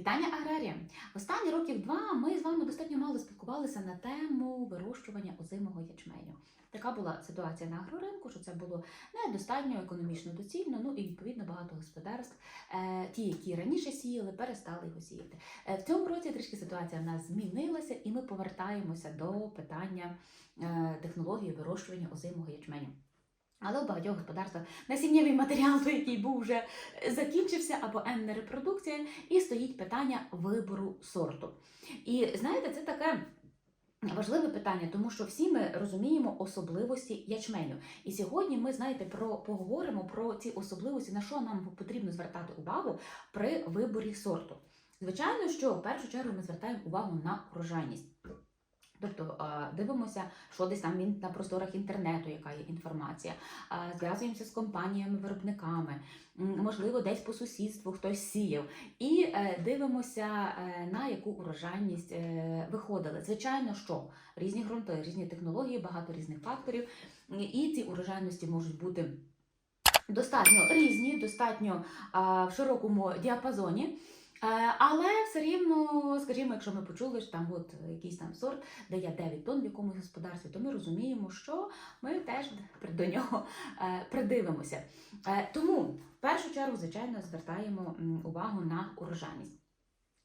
Вітання аграрія! Останні років два ми з вами достатньо мало спілкувалися на тему вирощування озимого ячменю. Така була ситуація на агроринку, що це було недостатньо економічно доцільно. Ну і відповідно багато господарств, е, ті, які раніше сіяли, перестали його сіяти. Е, в цьому році трішки ситуація в нас змінилася, і ми повертаємося до питання е, технології вирощування озимого ячменю. Але у багатьох господарствах насіннєвий матеріал, той, який був вже закінчився, або енна репродукція, і стоїть питання вибору сорту. І знаєте, це таке. Важливе питання, тому що всі ми розуміємо особливості ячменю. І сьогодні ми знаєте про поговоримо про ці особливості, на що нам потрібно звертати увагу при виборі сорту. Звичайно, що в першу чергу ми звертаємо увагу на урожайність. Тобто дивимося, що десь там він на просторах інтернету, яка є інформація, зв'язуємося з компаніями-виробниками, можливо, десь по сусідству хтось сіяв, і е, дивимося, е, на яку урожайність е, виходили. Звичайно, що різні ґрунти, різні технології, багато різних факторів, і ці урожайності можуть бути. Достатньо різні, достатньо в широкому діапазоні. Е, Але все рівно, скажімо, якщо ми почули, що там от якийсь там сорт дає 9 тонн в якомусь господарстві, то ми розуміємо, що ми теж до нього е, придивимося. Е, Тому в першу чергу, звичайно, звертаємо увагу на урожайність.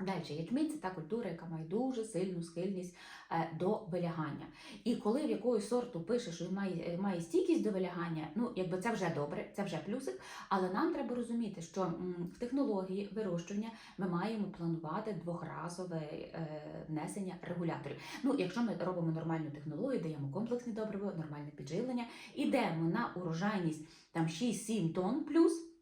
Далі, ячмінь це та культура, яка має дуже сильну схильність е, до вилягання. І коли в якогось сорту пише, що він має, е, має стійкість до вилягання, ну якби це вже добре, це вже плюсик. Але нам треба розуміти, що в технології вирощування ми маємо планувати двохразове е, внесення регуляторів. Ну, якщо ми робимо нормальну технологію, даємо комплексне добриво, нормальне підживлення, ідемо на урожайність там 6-7 тонн плюс.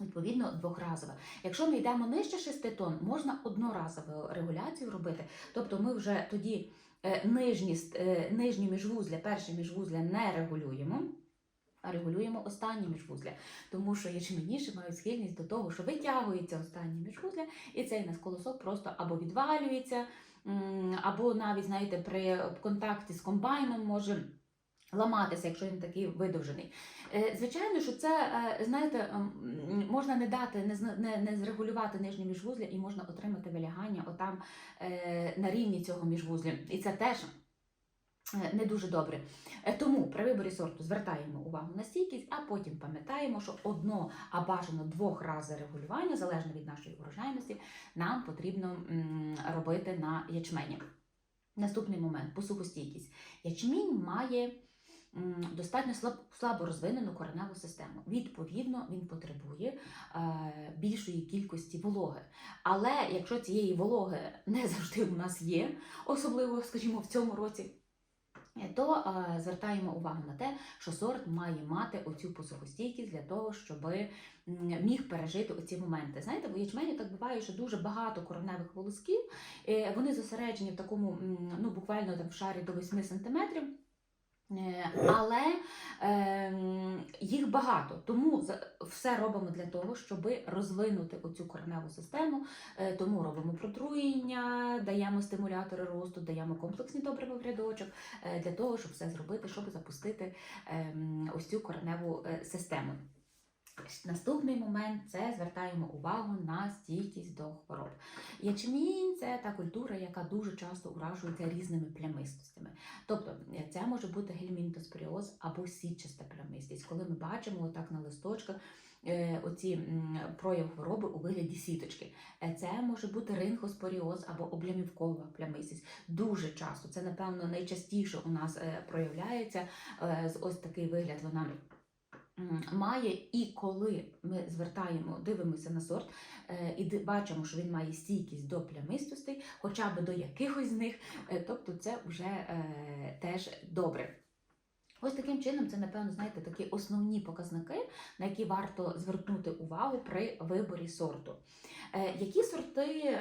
Відповідно, двохразове. Якщо ми йдемо нижче 6 тонн, можна одноразову регуляцію робити. Тобто ми вже тоді е, нижні, е, нижні міжвузля, перші міжвузля не регулюємо. А регулюємо останні міжвузля, тому що ячменіші мають схильність до того, що витягується останні міжвузля, і цей нас колосок просто або відвалюється, або навіть, знаєте, при контакті з комбайном може ламатися, якщо він такий видовжений. Е, Звичайно, що це, е, знаєте, ем, можна не дати, не, не, зрегулювати нижні міжвузля і можна отримати вилягання отам е, на рівні цього міжвузля. І це теж не дуже добре. Тому при виборі сорту звертаємо увагу на стійкість, а потім пам'ятаємо, що одно, а бажано двох разів регулювання, залежно від нашої урожайності, нам потрібно робити на ячмені. Наступний момент посухостійкість. Ячмінь має достатньо слаб, слабо розвинену кореневу систему. Відповідно, він потребує е, більшої кількості вологи. Але якщо цієї вологи не завжди у нас є, особливо, скажімо, в цьому році. е, То е, звертаємо увагу на те, що сорт має мати оцю посухостійкість для того, щоб міг пережити оці моменти. Знаєте, в ячмені так буває, що дуже багато кореневих волосків, е, вони зосереджені в такому, ну буквально там в шарі до 8 сантиметрів. Е, Але ем, їх багато, тому все робимо для того, щоб розвинути оцю кореневу систему. Е, Тому робимо протруєння, даємо стимулятори росту, даємо комплексні добрива в рядочок е, для того, щоб все зробити, щоб запустити ем, ось цю кореневу е, систему. Наступний момент це звертаємо увагу на стійкість до хвороб. Ячмінь це та культура, яка дуже часто уражується різними плямистостями. Тобто е, це може бути гельмінтоспоріоз або сітчаста плямистість, коли ми бачимо отак на листочках. е, Оці прояв хвороби у вигляді сіточки. Е, Це може бути ринхоспоріоз або облямівкова плямистість. Дуже часто це, напевно, найчастіше у нас проявляється ось такий вигляд. Вона має, і коли ми звертаємо, дивимося на сорт е, і бачимо, що він має стійкість до плямистостей, хоча б до якихось з них, е, тобто це вже е, теж добре. Ось таким чином, це, напевно, знаєте, такі основні показники, на які варто звернути увагу при виборі сорту. Е, які сорти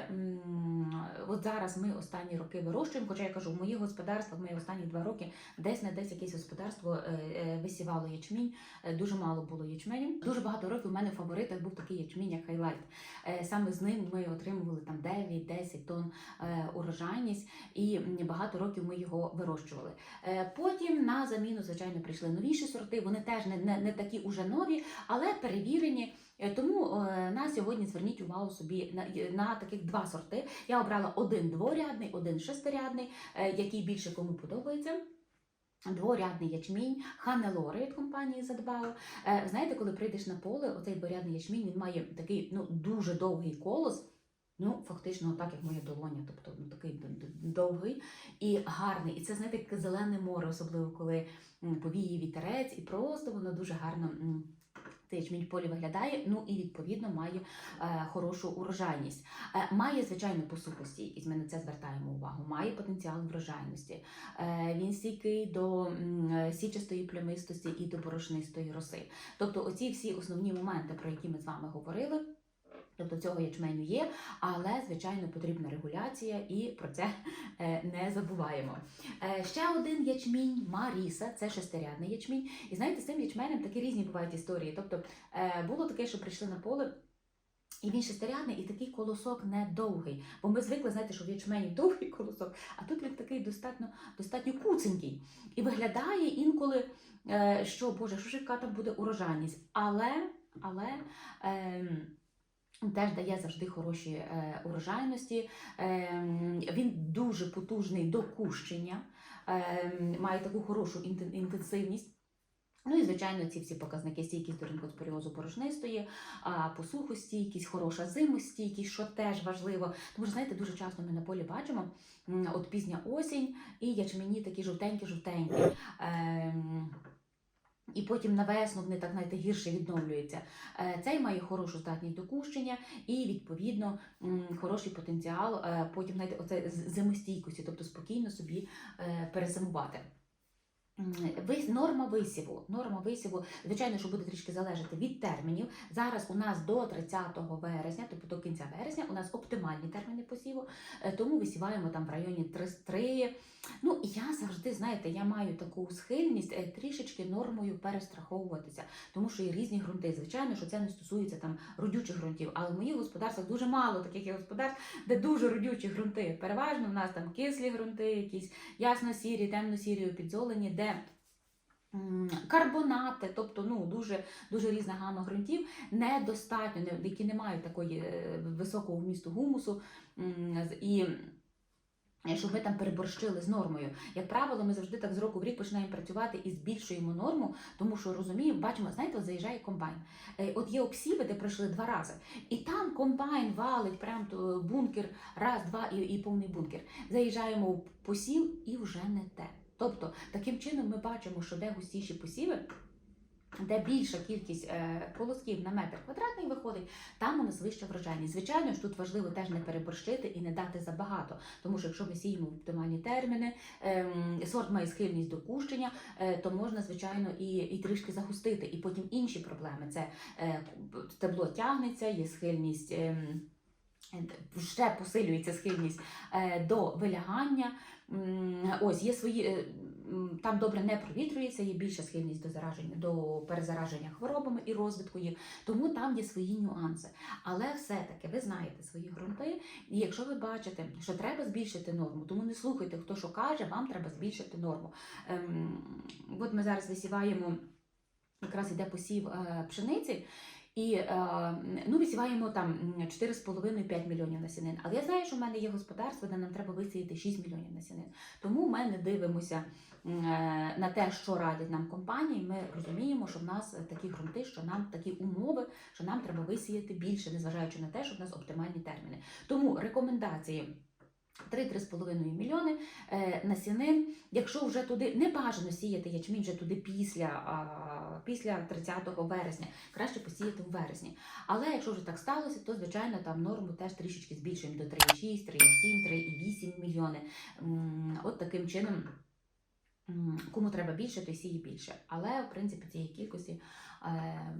от зараз ми останні роки вирощуємо? Хоча я кажу, в моїх господарствах, мої останні два роки десь не десь якесь господарство е, е, висівало ячмінь, дуже мало було ячменю. Дуже багато років у мене в фаворитах був такий ячмінь, як хайлайт. Саме з ним ми отримували там 9-10 тонн урожайність, і багато років ми його вирощували. Потім на заміну, звичайно, прийшли новіші сорти. Вони теж не, не, не такі уже нові, але перевірені. Е, Тому е, на сьогодні зверніть увагу собі на, на таких два сорти. Я обрала один дворядний, один шестирядний, е, який більше кому подобається. Дворядний ячмінь, ханелори від компанії Задбао. Е, Знаєте, коли прийдеш на поле, оцей дворядний ячмінь він має такий ну, дуже довгий колос. Ну, фактично, так як моя долоня, тобто ну, такий довгий і гарний. І це, знаєте, таке зелене море, особливо коли повіє вітерець, і просто воно дуже гарно. ячмінь полі виглядає, ну і відповідно має е, хорошу урожайність. Е, має звичайно посухостійкість, ми на це звертаємо увагу. Має потенціал врожайності. Е, він стійкий до е, січастої плямистості і до борошнистої роси. Тобто, оці всі основні моменти, про які ми з вами говорили. Тобто цього ячменю є, але звичайно потрібна регуляція, і про це е, не забуваємо. Е, Ще один ячмінь Маріса, це шестирядний ячмінь. І знаєте, з цим ячменем такі різні бувають історії. Тобто е, було таке, що прийшли на поле. І він шестирядний, і такий колосок недовгий. Бо ми звикли, знаєте, що в ячмені довгий колосок, а тут він такий достатньо, достатньо куценький. І виглядає інколи, е, що Боже, що ж яка там буде урожайність. Але, але ем, теж дає завжди хороші е, урожайності. Ем, він дуже потужний до кущення, ем, має таку хорошу інтенсивність. Ну і звичайно, ці всі показники стійкість до ринкоспоріозу порошнистої, а посухостійкість, хороша зимостійкість, що теж важливо. Тому що знаєте, дуже часто ми на полі бачимо от пізня осінь і ячмені такі жовтенькі-жовтенькі. Ем, і потім на весну вони так знаєте, гірше відновлюються. Е, Цей має хорошу здатність до кущення і, відповідно, хороший потенціал е, потім знаєте, оце зимостійкості, тобто спокійно собі пересимувати. М, Вис- Норма висіву. Норма висіву, звичайно, що буде трішки залежати від термінів. Зараз у нас до 30 вересня, тобто до кінця вересня, у нас оптимальні терміни посіву, е, тому висіваємо там в районі 3. Ну, я завжди, знаєте, я маю таку схильність е, трішечки нормою перестраховуватися, тому що є різні ґрунти. Звичайно, що це не стосується там родючих ґрунтів, але в моїх господарствах дуже мало таких є господарств, де дуже родючі ґрунти. Переважно в нас там кислі ґрунти, якісь ясно-сірі, темно-сірі, підзолені, де карбонати, тобто ну, дуже, дуже різна гама ґрунтів, недостатньо, які не мають такої е, високого вмісту гумусу. І е, щоб ми там переборщили з нормою. Як правило, ми завжди так з року в рік починаємо працювати і збільшуємо норму, тому що розуміємо, бачимо, знаєте, от заїжджає комбайн. Е, От є обсіви, де пройшли два рази, і там комбайн валить прям бункер, раз, два і, і повний бункер. Заїжджаємо в посів і вже не те. Тобто, таким чином ми бачимо, що де густіші посіви. Де більша кількість е, колосків на метр квадратний виходить, там у нас вища врожайність. Звичайно ж, тут важливо теж не переборщити і не дати забагато, тому що якщо ми сіємо в оптимальні терміни, ем, сорт має схильність до кущення, е, то можна, звичайно, і, і трішки загустити. І потім інші проблеми це е, стебло тягнеться, є схильність. Ще посилюється схильність е, до вилягання. Ось є свої е, там добре не провітрюється, є більша схильність до зараження, до перезараження хворобами і розвитку їх. Тому там є свої нюанси. Але все-таки ви знаєте свої ґрунти, і якщо ви бачите, що треба збільшити норму, тому не слухайте, хто що каже, вам треба збільшити норму. Ем, от ми зараз висіваємо, якраз йде посів е, пшениці. І е, ну, висіваємо там м, 4,5-5 мільйонів насінин. Але я знаю, що в мене є господарство, де нам треба висіяти 6 мільйонів насінин. Тому ми не дивимося е, на те, що радять нам компанії. Ми розуміємо, що в нас такі ґрунти, що нам такі умови, що нам треба висіяти більше, незважаючи на те, що в нас оптимальні терміни. Тому рекомендації. 3-3,5 мільйони е, насінин. Якщо вже туди не бажано сіяти ячмінь вже туди після, після 30 вересня, краще посіяти в вересні. Але якщо вже так сталося, то звичайно там норму теж трішечки збільшуємо до 3,6, 3,7, 3,8 мільйони. От таким чином. Кому треба більше, той сіє більше. Але в принципі цієї кількості е,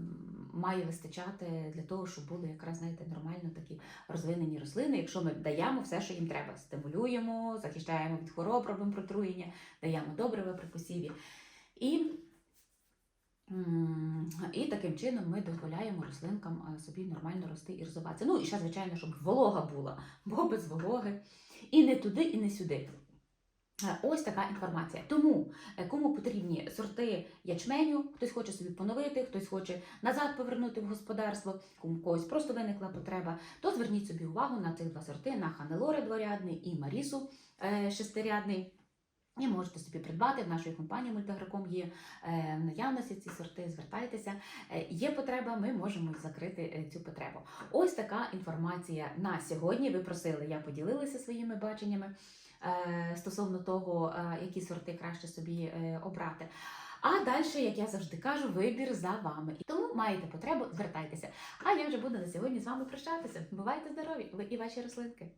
має вистачати для того, щоб були якраз знаєте, нормально такі розвинені рослини, якщо ми даємо все, що їм треба. Стимулюємо, захищаємо від хвороб, робимо протруєння, даємо добрива при посіві. І, і таким чином ми дозволяємо рослинкам е, собі нормально рости і розвиватися. Ну і ще, звичайно, щоб волога була, бо без вологи і не туди, і не сюди. Е, Ось така інформація. Тому е, кому потрібні сорти ячменю, хтось хоче собі поновити, хтось хоче назад повернути в господарство, кому когось просто виникла потреба, то зверніть собі увагу на цих два сорти: на ханелори дворядний і Марісу е, шестирядний. І можете собі придбати в нашої компанії Мультиграком є е, в наявності ці сорти. Звертайтеся. Е, є потреба, ми можемо закрити е, цю потребу. Ось така інформація на сьогодні. Ви просили, я поділилася своїми баченнями стосовно того, які сорти краще собі обрати. А далі, як я завжди кажу, вибір за вами. І Тому маєте потребу, звертайтеся. А я вже буду на сьогодні з вами прощатися. Бувайте здорові! Ви і ваші рослинки.